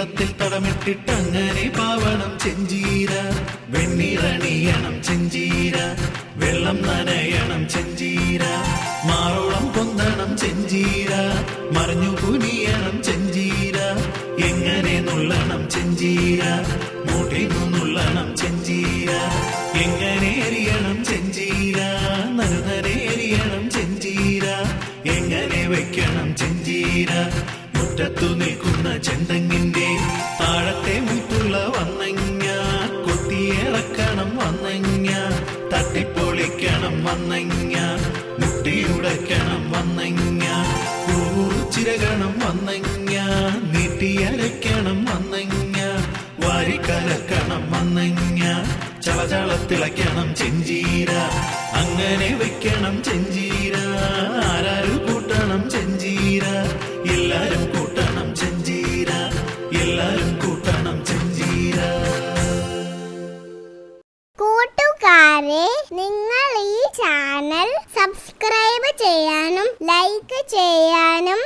വെള്ളത്തിൽ തടമിട്ടിട്ടങ്ങനെ പാവണം ചെഞ്ചീര. വെണ്ണീറണിയണം ചെഞ്ചീര. വെള്ളം നനയണം ചെഞ്ചീര. മാറോളം പൊന്തണം ചെഞ്ചീര. മറിഞ്ഞു കുനിയണം ചെഞ്ചീര. എങ്ങനെ നുള്ളണം ചെഞ്ചീര. മുടി നുള്ളണം ചെഞ്ചീര. എങ്ങനെ എറിയണം ചെഞ്ചീര. നരുനരേറിയണം ചെഞ്ചീര. എങ്ങനെ വെക്കണം ചെഞ്ചീര. മുറ്റത്തു നിൽക്കുന്ന ചെന്തെങ്ങിന്റെ താഴത്തെ മുറ്റുള്ള വന്നങ്ങ കൊത്തിയിറക്കണം വന്നങ്ങ തട്ടിപ്പൊളിക്കണം വന്നങ്ങ മുട്ടിയുടക്കണം വന്നങ്ങ ചിരകണം വന്നങ്ങ നീട്ടിയരയ്ക്കണം വന്നങ്ങ വാരിക്കലക്കണം വന്നങ്ങ ചളചള തിളയ്ക്കണം ചെഞ്ചീര അങ്ങനെ വെക്കണം ചെഞ്ചീര. എല്ലാരും കൂട്ടണം ചെഞ്ചീര. കൂട്ടുകാരെ നിങ്ങൾ ഈ ചാനൽ സബ്സ്ക്രൈബ് ചെയ്യാനും ലൈക്ക് ചെയ്യാനും